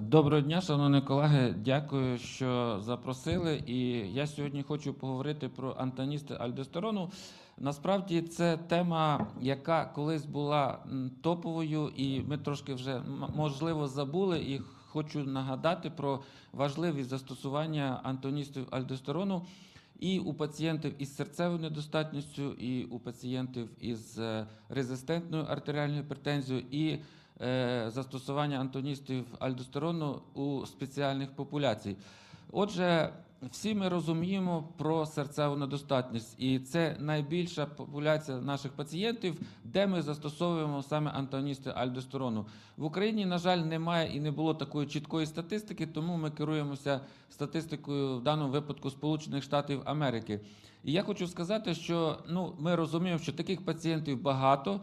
Доброго дня, шановні колеги. Дякую, що запросили. І я сьогодні хочу поговорити про антоністи альдостерону. Насправді це тема, яка колись була топовою, і ми трошки вже можливо забули. І хочу нагадати про важливість застосування антоністів альдостерону і у пацієнтів із серцевою недостатністю, і у пацієнтів із е, резистентною артеріальною е, застосування антоністів альдостерону у спеціальних популяцій. Отже, всі ми розуміємо про серцеву недостатність, і це найбільша популяція наших пацієнтів, де ми застосовуємо саме антоністи альдостерону. В Україні, на жаль, немає і не було такої чіткої статистики, тому ми керуємося статистикою в даному випадку Сполучених Штатів Америки. І я хочу сказати, що ну, ми розуміємо, що таких пацієнтів багато.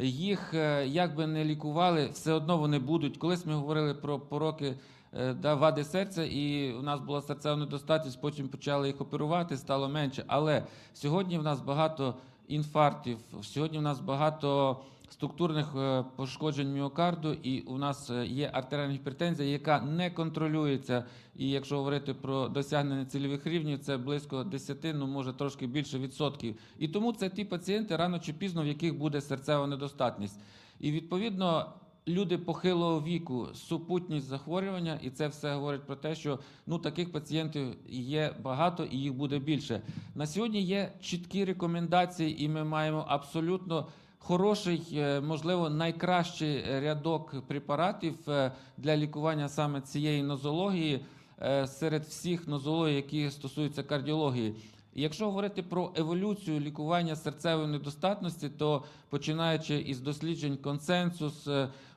Їх е, як би не лікували, все одно вони будуть. Колись ми говорили про пороки е, да, вади серця, і у нас була серцева недостатність, потім почали їх оперувати, стало менше. Але сьогодні в нас багато інфарктів, сьогодні в нас багато структурних е, пошкоджень міокарду, і у нас е, є артеріальна гіпертензія, яка не контролюється. І якщо говорити про досягнення цільових рівнів, це близько 10, ну може трошки більше відсотків. І тому це ті пацієнти рано чи пізно, в яких буде серцева недостатність. І відповідно. Люди похилого віку, супутність захворювання, і це все говорить про те, що ну таких пацієнтів є багато і їх буде більше. На сьогодні є чіткі рекомендації, і ми маємо абсолютно хороший, е, можливо, найкращий рядок препаратів е, для лікування саме цієї нозології е, серед всіх нозологій, які стосуються кардіології. Якщо говорити про еволюцію лікування серцевої недостатності, то починаючи із досліджень консенсус,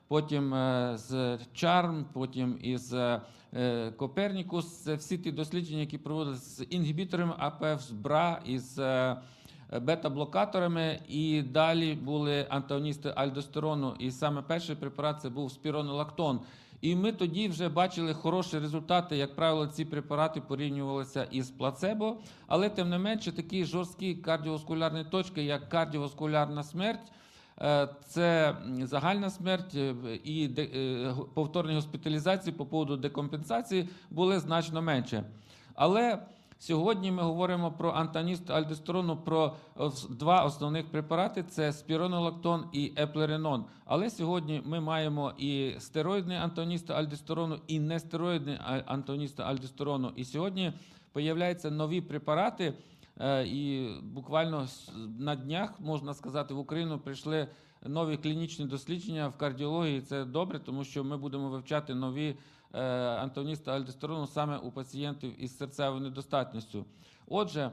потім з Чарм, потім із Копернікус, це всі ті дослідження, які проводилися з інгібіторами АПФ, з БРА, із бета-блокаторами, і далі були антагоністи альдостерону. І саме перший препарат це був спіронолактон. І ми тоді вже бачили хороші результати. Як правило, ці препарати порівнювалися із плацебо, але тим не менше такі жорсткі кардіоваскулярні точки, як кардіоваскулярна смерть. е, Це загальна смерть е, і е, повторні госпіталізації по поводу декомпенсації були значно менше. Але сьогодні ми говоримо про антагоніст альдостерону, про два основних препарати: це спіронолактон і еплеринон. Але сьогодні ми маємо і стероїдний антагоніст альдостерону, і нестероїдний а- антагоніст альдостерону. І сьогодні появляються нові препарати. Е, І буквально на днях можна сказати, в Україну прийшли нові клінічні дослідження в кардіології. Це добре, тому що ми будемо вивчати нові е, антагоністи альдостерону саме у пацієнтів із серцевою недостатністю. Отже,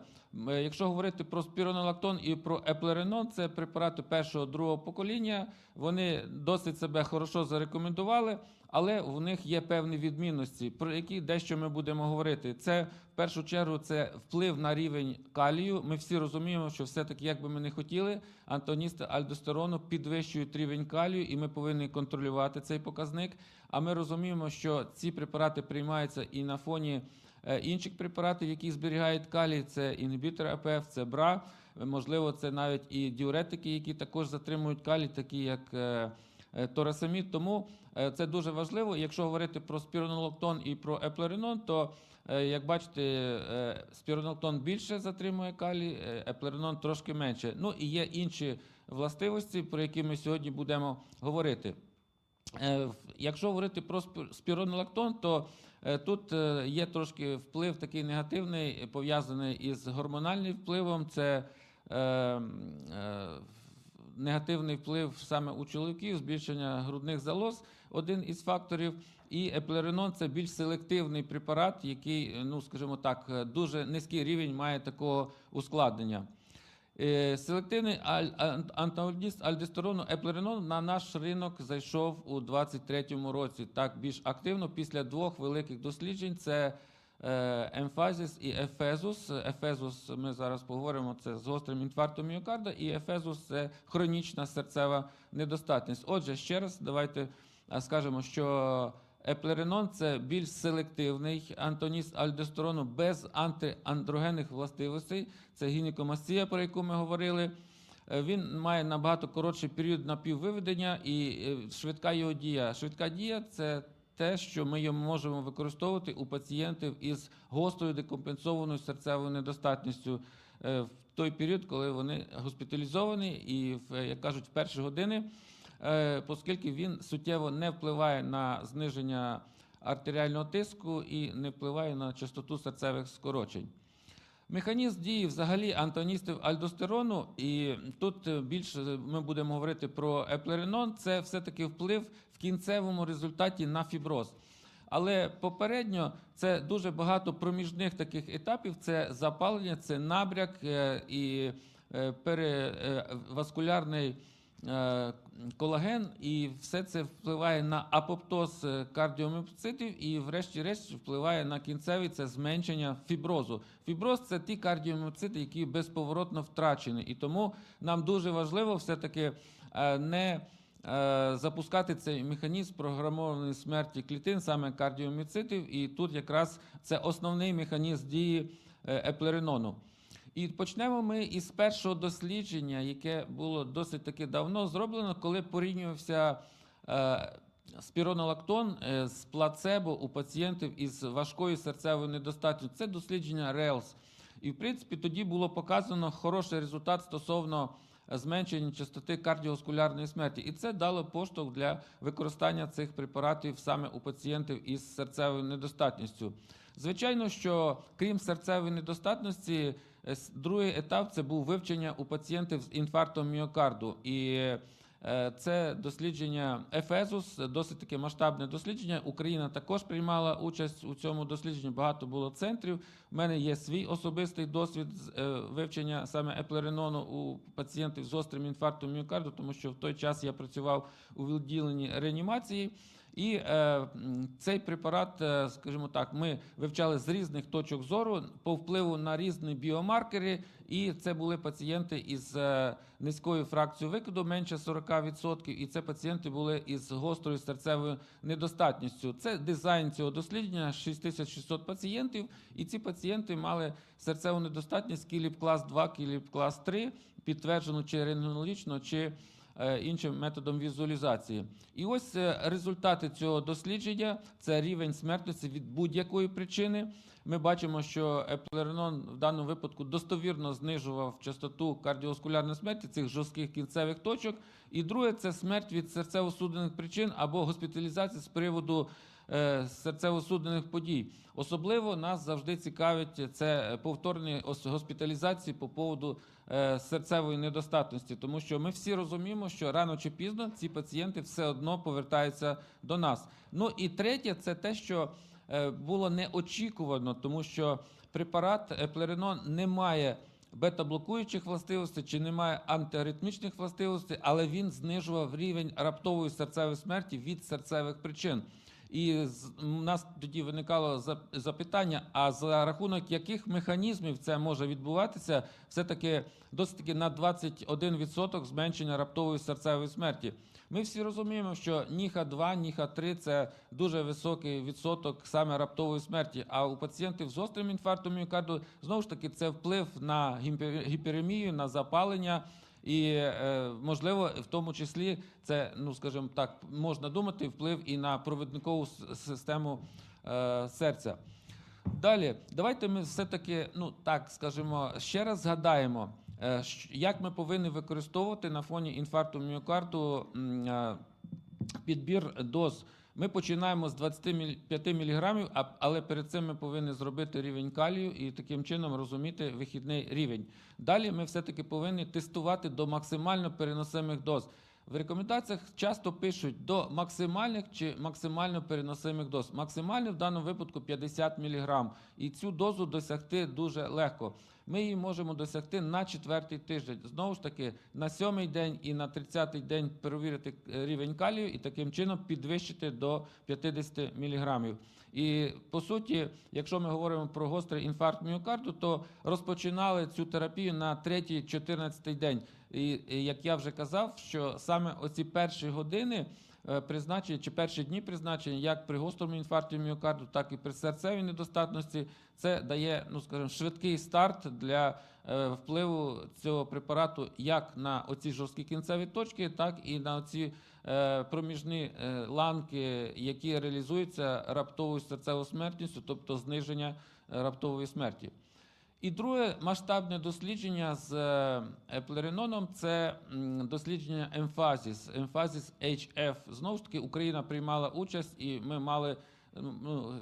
е, якщо говорити про спіронолактон і про еплеринон, це препарати першого другого покоління. Вони досить себе хорошо зарекомендували, але в них є певні відмінності, про які дещо ми будемо говорити. Це в першу чергу це вплив на рівень калію. Ми всі розуміємо, що все-таки, як би ми не хотіли, антоністи альдостерону підвищують рівень калію, і ми повинні контролювати цей показник. А ми розуміємо, що ці препарати приймаються і на фоні інших препаратів, які зберігають калій. Це інгібітор АПФ, це БРА. Е, Можливо, це навіть і діуретики, які також затримують калій, такі як е, е, торасамід. Тому е, це дуже важливо. Якщо говорити про спіронолактон і про еплеринон, то е, як бачите, е, спіронолактон більше затримує калій, е, еплеринон трошки менше. Ну і є інші властивості, про які ми сьогодні будемо говорити. Е, Якщо говорити про спі- спіронолактон, то е, тут е, є трошки вплив такий негативний, е, пов'язаний із гормональним впливом. Це е, е, негативний вплив саме у чоловіків, збільшення грудних залоз, один із факторів. І еплеринон це більш селективний препарат, який, е, ну скажімо так, е, дуже низький рівень має такого ускладнення. Е, Селективний антагоніст альдостерону еплеринон на наш ринок зайшов у 2023 році. Так більш активно після двох великих досліджень. Це е, Емфазіс і Ефезус. Ефезус, ми зараз поговоримо, це з гострим інфарктом міокарда, і Ефезус це хронічна серцева недостатність. Отже, ще раз давайте е, скажемо, що еплеринон це більш селективний антоніст альдостерону без антиандрогенних властивостей. Це гінекомастія, про яку ми говорили. Е, Він має набагато коротший період напіввиведення і е, швидка його дія. Швидка дія це те, що ми його можемо використовувати у пацієнтів із гострою декомпенсованою серцевою недостатністю е, в той період, коли вони госпіталізовані, і як кажуть, в перші години, оскільки він суттєво не впливає на зниження артеріального тиску і не впливає на частоту серцевих скорочень. Механізм дії взагалі антагоністів альдостерону, і тут е, більше ми будемо говорити про еплеринон, це все-таки вплив в кінцевому результаті на фіброз. Але попередньо це дуже багато проміжних таких етапів: це запалення, це набряк е, і е, переваскулярний е, колаген, і все це впливає на апоптоз е, кардіоміоцитів і, врешті-решт, впливає на кінцевий це зменшення фіброзу. Фіброз це ті кардіоміоцити, які безповоротно втрачені. І тому нам дуже важливо все-таки е, не е, запускати цей механізм програмованої смерті клітин, саме кардіоміоцитів. І тут якраз це основний механізм дії е, еплеринону. І почнемо ми із першого дослідження, яке було досить таки давно зроблено, коли порівнювався е, спіронолактон е, з плацебо у пацієнтів із важкою серцевою недостатністю. Це дослідження RELS. І, в принципі, тоді було показано хороший результат стосовно зменшення частоти кардіоваскулярної смерті. І це дало поштовх для використання цих препаратів саме у пацієнтів із серцевою недостатністю. Звичайно, що крім серцевої недостатності, е, другий етап це був вивчення у пацієнтів з інфарктом міокарду. І е, це дослідження Ефезус, досить таке масштабне дослідження. Україна також приймала участь у цьому дослідженні. Багато було центрів. У мене є свій особистий досвід е, вивчення саме еплеринону у пацієнтів з гострим інфарктом міокарду, тому що в той час я працював у відділенні реанімації. І е, цей препарат, е, скажімо так, ми вивчали з різних точок зору по впливу на різні біомаркери, і це були пацієнти із е, низькою фракцією викиду, менше 40%, і це пацієнти були із гострою серцевою недостатністю. Це дизайн цього дослідження 6600 пацієнтів, і ці пацієнти мали серцеву недостатність кіліп клас 2, кіліп клас 3, підтверджену чи рентгенологічно, чи іншим методом візуалізації. І ось е, результати цього дослідження це рівень смертності від будь-якої причини. Ми бачимо, що еплеринон в даному випадку достовірно знижував частоту кардіоваскулярної смерті цих жорстких кінцевих точок. І друге це смерть від серцево-судинних причин або госпіталізація з приводу е, серцево-судинних подій. Особливо нас завжди цікавить це повторні госпіталізації по поводу е, серцевої недостатності, тому що ми всі розуміємо, що рано чи пізно ці пацієнти все одно повертаються до нас. Ну і третє, це те, що е, було неочікувано, тому що препарат еплеринон не має бета-блокуючих властивостей чи немає антиаритмічних властивостей, але він знижував рівень раптової серцевої смерті від серцевих причин. І у нас тоді виникало за- запитання: а за рахунок яких механізмів це може відбуватися, все-таки досить таки на 21% зменшення раптової серцевої смерті. Ми всі розуміємо, що ніха 2, ніха 3 це дуже високий відсоток саме раптової смерті. А у пацієнтів з гострим інфарктом міокарду знову ж таки це вплив на гіпер- гіперемію, на запалення. І е, можливо, в тому числі це, ну скажімо так, можна думати, вплив і на провідникову систему е, серця. Далі, давайте ми все-таки, ну так скажімо, ще раз згадаємо, е, як ми повинні використовувати на фоні інфаркту міокарду е, підбір доз. Ми починаємо з 25 мг, а- але перед цим ми повинні зробити рівень калію і таким чином розуміти вихідний рівень. Далі ми все-таки повинні тестувати до максимально переносимих доз. В рекомендаціях часто пишуть до максимальних чи максимально переносимих доз. Максимально в даному випадку 50 мг. І цю дозу досягти дуже легко. Ми її можемо досягти на четвертий тиждень. Знову ж таки, на сьомий день і на 30-й день перевірити е, рівень калію і таким чином підвищити до 50 мг. І по суті, якщо ми говоримо про гострий інфаркт міокарду, то розпочинали цю терапію на 3-14 день. І, як я вже казав, що саме оці перші години призначення чи перші дні призначення, як при гострому інфаркті міокарду, так і при серцевій недостатності, це дає, ну скажімо, швидкий старт для е, впливу цього препарату як на оці жорсткі кінцеві точки, так і на оці е, проміжні е, ланки, які реалізуються раптовою серцевою смертністю, тобто зниження е, раптової смерті. І друге масштабне дослідження з е, еплериноном це дослідження емфазіс, емфазіс HF. Знову ж таки, Україна приймала участь, і ми мали, ну,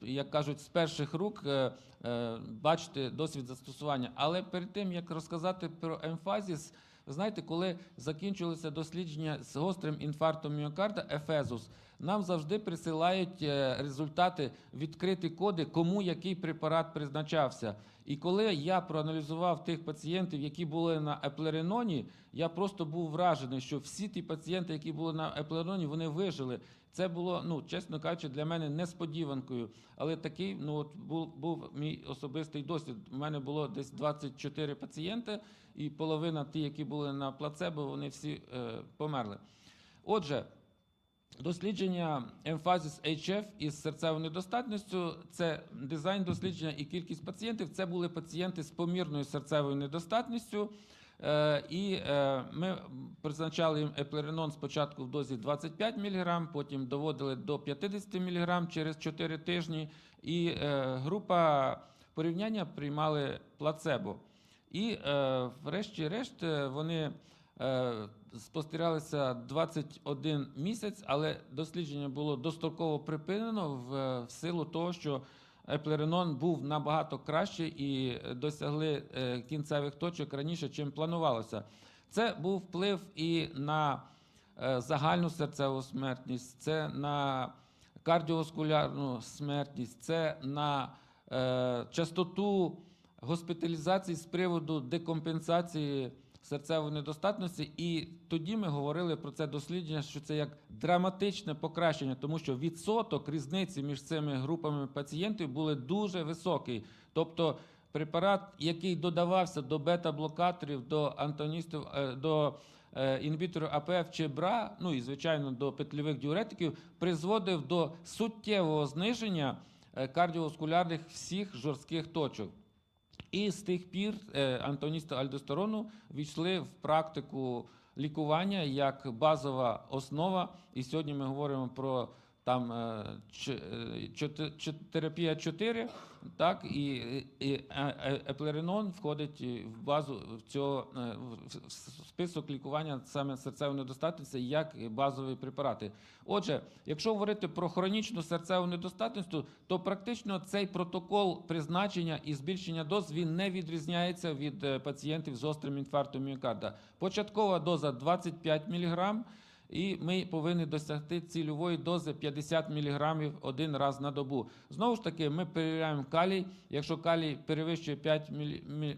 як кажуть, з перших рук е, е, бачити досвід застосування. Але перед тим як розказати про емфазіс, знаєте, коли закінчилися дослідження з гострим інфарктом міокарда, Ефезус, нам завжди присилають е, результати, відкриті коди, кому який препарат призначався. І коли я проаналізував тих пацієнтів, які були на еплериноні, я просто був вражений, що всі ті пацієнти, які були на еплериноні, вони вижили. Це було, ну чесно кажучи, для мене несподіванкою. Але такий ну от був, був мій особистий досвід. У мене було десь 24 пацієнти, і половина ті, які були на плацебо, вони всі е, померли. Отже. Дослідження емфазіс HF із серцевою недостатністю це дизайн дослідження і кількість пацієнтів. Це були пацієнти з помірною серцевою недостатністю. Е, І е, ми призначали їм еплеринон спочатку в дозі 25 мг, потім доводили до 50 мг через 4 тижні. І е, група порівняння приймали плацебо. І врешті-решт вони спостерігалися 21 місяць, але дослідження було достроково припинено в, в силу того, що еплеринон був набагато краще і досягли е, кінцевих точок раніше, чим планувалося. Це був вплив і на е, загальну серцеву смертність, це на кардіоваскулярну смертність, це на е, частоту госпіталізації з приводу декомпенсації серцевої недостатності. І тоді ми говорили про це дослідження, що це як драматичне покращення, тому що відсоток різниці між цими групами пацієнтів були дуже високий. Тобто препарат, який додавався до бета-блокаторів, до антоністів, е, до е, інгібіторів АПФ чи БРА, ну і звичайно до петлівих діуретиків, призводив до суттєвого зниження е, кардіоваскулярних всіх жорстких точок. І з тих пір е, антоністи альдостерону війшли в практику лікування як базова основа. І сьогодні ми говоримо про там е, ч- е, 4, так і, і е- е- еплеринон входить в базу в цього е, в- список лікування саме серцевої недостатності як базові препарати. Отже, якщо говорити про хронічну серцеву недостатність, то практично цей протокол призначення і збільшення доз він не відрізняється від е, пацієнтів з гострим інфарктом міокарда. Початкова доза 25 мг, і ми повинні досягти цільової дози 50 мг один раз на добу. Знову ж таки, ми перевіряємо калій. Якщо калій перевищує 5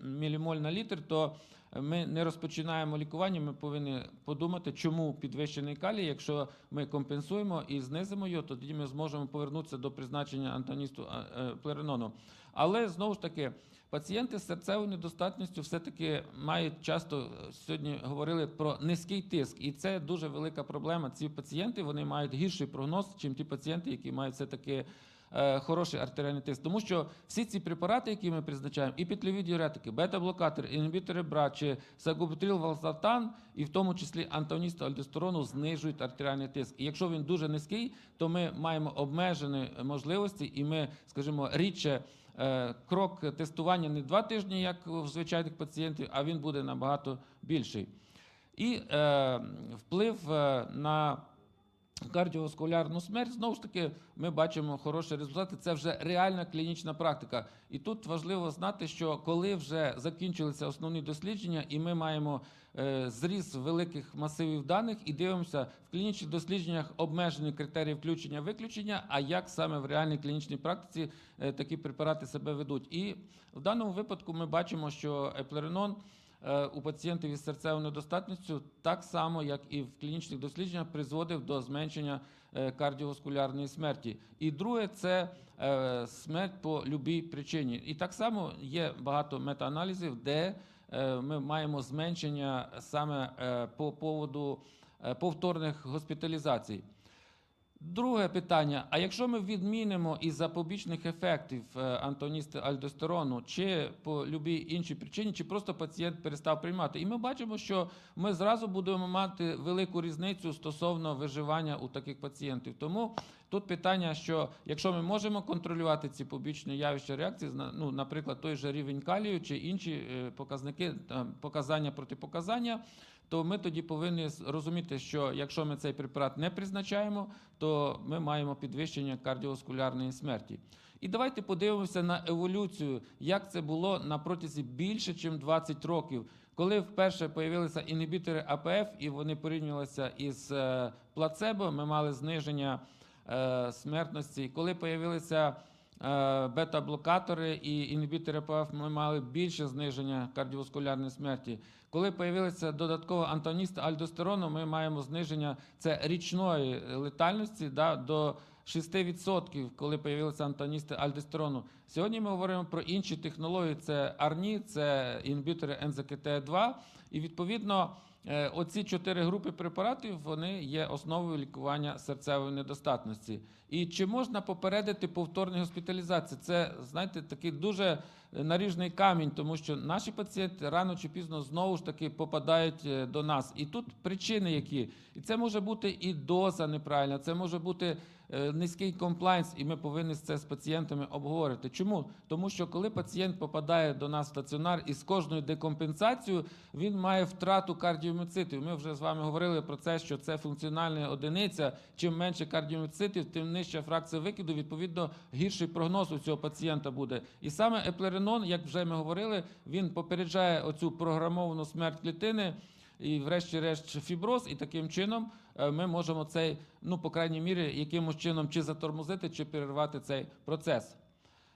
мілімоль на літр, то ми не розпочинаємо лікування. Ми повинні подумати, чому підвищений калій. Якщо ми компенсуємо і знизимо його, то тоді ми зможемо повернутися до призначення антоністу е, е, плеринону. Але знову ж таки, пацієнти з серцевою недостатністю все-таки мають часто е, сьогодні говорили про низький тиск, і це дуже велика проблема. Ці пацієнти вони мають гірший прогноз, ніж ті пацієнти, які мають все таки. е, Хороший артеріальний тиск, тому що всі ці препарати, які ми призначаємо, і петлові діуретики, бета-блокатори, інгібітори БРА чи сагубутрил валсартан, і в тому числі антагоністи альдостерону знижують артеріальний тиск. І якщо він дуже низький, то ми маємо обмежені можливості, і ми, скажімо, рідше е, крок тестування не два тижні, як в звичайних пацієнтів, а він буде набагато більший. І е, вплив е, на кардіоваскулярну смерть, знову ж таки, ми бачимо хороші результати. Це вже реальна клінічна практика. І тут важливо знати, що коли вже закінчилися основні дослідження, і ми маємо е, зріз великих масивів даних і дивимося в клінічних дослідженнях обмежені критерії включення-виключення, а як саме в реальній клінічній практиці е, такі препарати себе ведуть. І в даному випадку ми бачимо, що еплеринон у пацієнтів із серцевою недостатністю так само, як і в клінічних дослідженнях, призводив до зменшення е, кардіоваскулярної смерті. І друге це е, смерть по любій причині. І так само є багато метааналізів, де е, ми маємо зменшення саме е, по поводу е, повторних госпіталізацій. Друге питання: а якщо ми відмінимо із запобічних ефектів е, антоністи альдостерону, чи по любій іншій причині, чи просто пацієнт перестав приймати? І ми бачимо, що ми зразу будемо мати велику різницю стосовно виживання у таких пацієнтів. Тому тут питання, що якщо ми можемо контролювати ці побічні явища реакції, ну, наприклад, той же рівень калію чи інші е, показники, показання протипоказання, то ми тоді повинні розуміти, що якщо ми цей препарат не призначаємо, то ми маємо підвищення кардіоваскулярної смерті. І давайте подивимося на еволюцію, як це було на протязі більше, ніж 20 років. Коли вперше появилися інгібітори АПФ і вони порівнювалися із е, плацебо, ми мали зниження е, смертності. Коли появилися бета-блокатори і інгібітори АПФ, ми мали більше зниження кардіоваскулярної смерті. Коли появилися додатково антагоністи альдостерону, ми маємо зниження це річної летальності да, до 6%, коли появилися антагоністи альдостерону. Сьогодні ми говоримо про інші технології: це АРНІ, це інгібітори НЗКТ2. І відповідно е, оці чотири групи препаратів вони є основою лікування серцевої недостатності. І чи можна попередити повторні госпіталізації? Це знаєте, такий дуже наріжний камінь, тому що наші пацієнти рано чи пізно знову ж таки попадають е, до нас. І тут причини які. І це може бути і доза неправильна, це може бути е, низький комплайнс, і ми повинні це з пацієнтами обговорити. Чому? Тому що коли пацієнт попадає до нас в стаціонар і з кожною декомпенсацією він має втрату кардіоміцитів. Ми вже з вами говорили про це, що це функціональна одиниця. Чим менше кардіоміцитів, тим нижча фракція викиду. Відповідно, гірший прогноз у цього пацієнта буде. І саме еплеринон, як вже ми говорили, він попереджає оцю програмовану смерть клітини. І, врешті-решт, фіброз, і таким чином е, ми можемо цей, ну, по крайній мірі, якимось чином чи затормозити, чи перервати цей процес.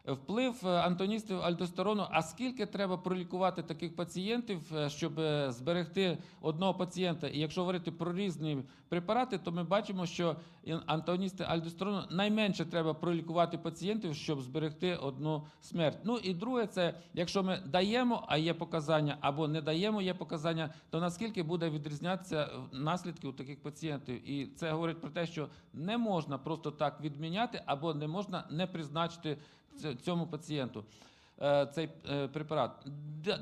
Вплив е, антоністів альдостерону, а скільки треба пролікувати таких пацієнтів, е, щоб е, зберегти одного пацієнта? І якщо говорити про різні препарати, то ми бачимо, що і антагоністи альдостерону найменше треба пролікувати пацієнтів, щоб зберегти одну смерть. Ну і друге, це якщо ми даємо, а є показання, або не даємо, є показання, то наскільки буде відрізнятися наслідки у таких пацієнтів? І це говорить про те, що не можна просто так відміняти, або не можна не призначити цьому пацієнту е, цей е, препарат.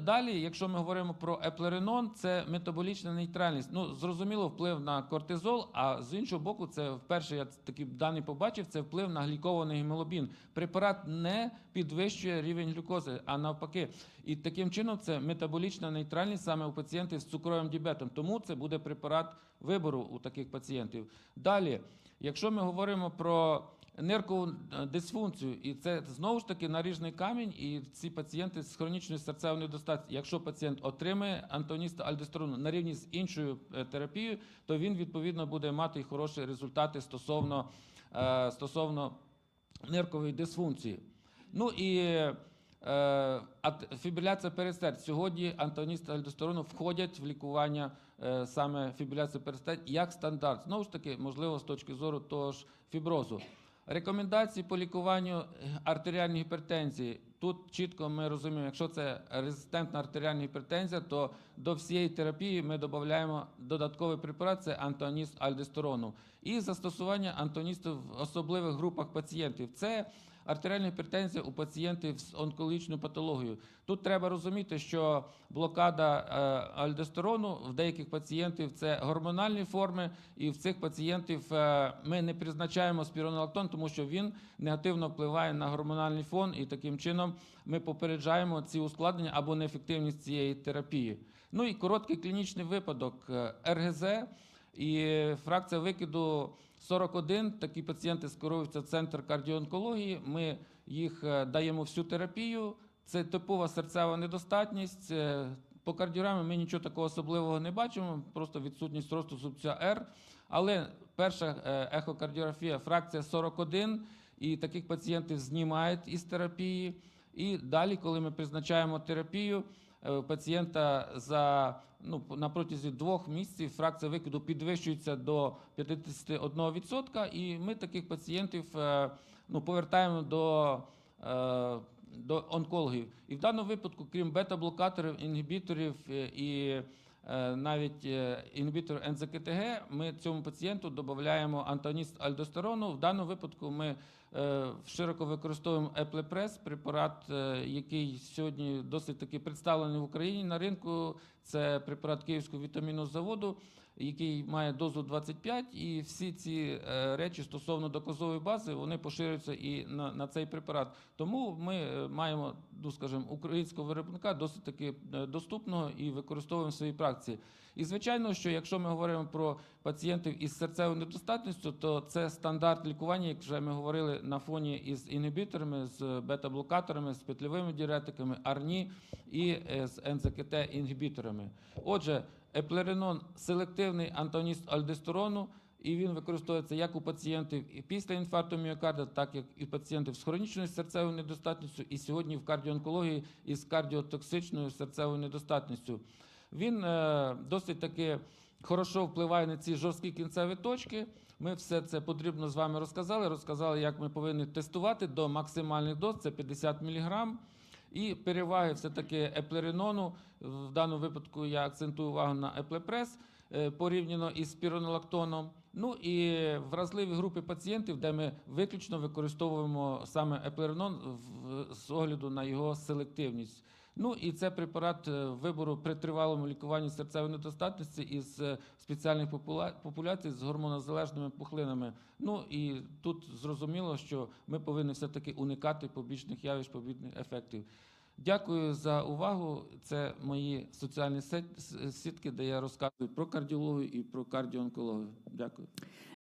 Далі, якщо ми говоримо про еплеринон, це метаболічна нейтральність. Ну, зрозуміло, вплив на кортизол, а з іншого боку, це вперше я такі дані побачив, це вплив на глікований гемоглобін. Препарат не підвищує рівень глюкози, а навпаки. І таким чином це метаболічна нейтральність саме у пацієнтів з цукровим діабетом. Тому це буде препарат вибору у таких пацієнтів. Далі, якщо ми говоримо про ниркову е, дисфункцію, і це знову ж таки наріжний камінь, і ці пацієнти з хронічною серцевою недостатністю, якщо пацієнт отримає антоніста альдостерону на рівні з іншою е, терапією, то він відповідно буде мати і хороші результати стосовно, е, стосовно ниркової дисфункції. Ну і фібриляція перестерть. Сьогодні антагоністи альдостерону входять в лікування саме фібриляції перестерть як стандарт. Знову ж таки, можливо, з точки зору того ж фіброзу. Рекомендації по лікуванню е, артеріальної гіпертензії. Тут чітко ми розуміємо, якщо це резистентна артеріальна гіпертензія, то до всієї терапії ми додаємо додатковий препарат, це антагоніст альдесторону І застосування антагоністів в особливих групах пацієнтів. Це артеріальна гіпертензія у пацієнтів з онкологічною патологією. Тут треба розуміти, що блокада е, альдостерону в деяких пацієнтів це гормональні форми, і в цих пацієнтів е, ми не призначаємо спіронолактон, тому що він негативно впливає на гормональний фон, і таким чином ми попереджаємо ці ускладнення або неефективність цієї терапії. Ну і короткий клінічний випадок е, РГЗ і фракція викиду 41. Такі пацієнти скеруються в центр кардіоонкології. Ми їх е, даємо всю терапію. Це типова серцева недостатність. Е, По кардіограмі ми нічого такого особливого не бачимо, просто відсутність росту субця Р. Але перша е, ехокардіографія, фракція 41, і таких пацієнтів знімають із терапії. І далі, коли ми призначаємо терапію, пацієнта за ну, на протязі двох місяців фракція викиду підвищується до 51%, і ми таких пацієнтів е, ну, повертаємо до, е, до онкологів. І в даному випадку, крім бета-блокаторів, інгібіторів е, і навіть інгібітор НЗКТГ, ми цьому пацієнту додаємо антагоніст альдостерону. В даному випадку ми широко використовуємо Еплепрес, препарат, е, який сьогодні досить таки представлений в Україні на ринку. Це препарат Київського вітамінного заводу, який має дозу 25, і всі ці е, речі стосовно доказової бази вони поширюються і на, на цей препарат. Тому ми е, маємо, ну скажімо, українського виробника досить таки е, доступного і використовуємо в своїй практиці. І звичайно, що якщо ми говоримо про пацієнтів із серцевою недостатністю, то це стандарт лікування, як вже ми говорили на фоні із інгібіторами, з бета-блокаторами, з петлевими діретиками, арні і з НЗКТ-інгібіторами. Отже, еплеринон селективний антагоніст альдостерону, і він використовується як у пацієнтів після інфаркту міокарда, так як і пацієнтів з хронічною серцевою недостатністю, і сьогодні в кардіоонкології із кардіотоксичною серцевою недостатністю. Він е, досить таки хорошо впливає на ці жорсткі кінцеві точки. Ми все це потрібно з вами розказали. Розказали, як ми повинні тестувати до максимальних доз, це 50 мг. І переваги все-таки еплеринону. В даному випадку я акцентую увагу на еплепрес е, порівняно із спіронолактоном. Ну і вразливі групи пацієнтів, де ми виключно використовуємо саме еплеринон з огляду на його селективність. Ну і це препарат е, вибору при тривалому лікуванні серцевої недостатності із е, спеціальних популяцій з гормонозалежними пухлинами. Ну і тут зрозуміло, що ми повинні все-таки уникати побічних явищ, побічних ефектів. Дякую за увагу. Це мої соціальні сітки, де я розказую про кардіологію і про кардіоонкологію. Дякую.